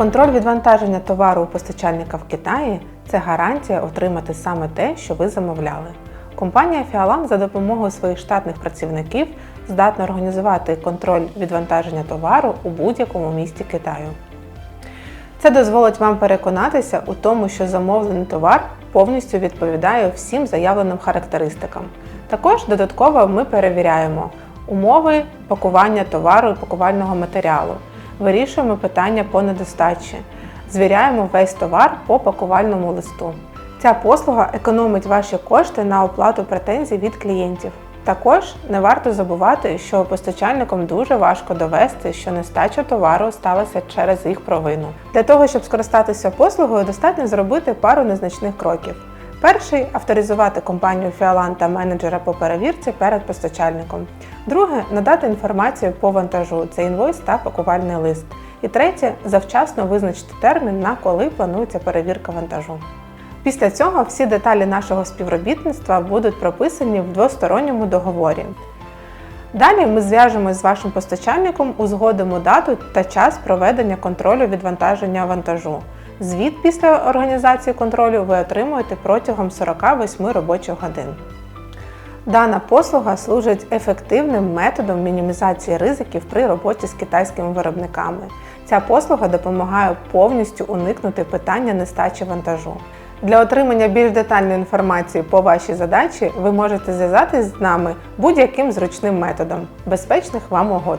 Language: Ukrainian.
Контроль відвантаження товару у постачальника в Китаї це гарантія отримати саме те, що ви замовляли. Компанія Фіалан за допомогою своїх штатних працівників здатна організувати контроль відвантаження товару у будь-якому місті Китаю. Це дозволить вам переконатися у тому, що замовлений товар повністю відповідає всім заявленим характеристикам. Також додатково ми перевіряємо умови пакування товару і пакувального матеріалу, вирішуємо питання по недостачі, звіряємо весь товар по пакувальному листу. Ця послуга економить ваші кошти на оплату претензій від клієнтів. Також не варто забувати, що постачальникам дуже важко довести, що нестача товару сталася через їх провину. Для того, щоб скористатися послугою, достатньо зробити пару незначних кроків. Перший авторизувати компанію Фіалан та менеджера по перевірці перед постачальником. Друге надати інформацію по вантажу, це інвойс та пакувальний лист. І третє завчасно визначити термін, на коли планується перевірка вантажу. Після цього всі деталі нашого співробітництва будуть прописані в двосторонньому договорі. Далі ми зв'яжемось з вашим постачальником, узгодимо дату та час проведення контролю відвантаження вантажу. Звіт після організації контролю ви отримуєте протягом 48 робочих годин. Дана послуга служить ефективним методом мінімізації ризиків при роботі з китайськими виробниками. Ця послуга допомагає повністю уникнути питання нестачі вантажу. Для отримання більш детальної інформації по вашій задачі ви можете зв'язатись з нами будь-яким зручним методом. Безпечних вам угод!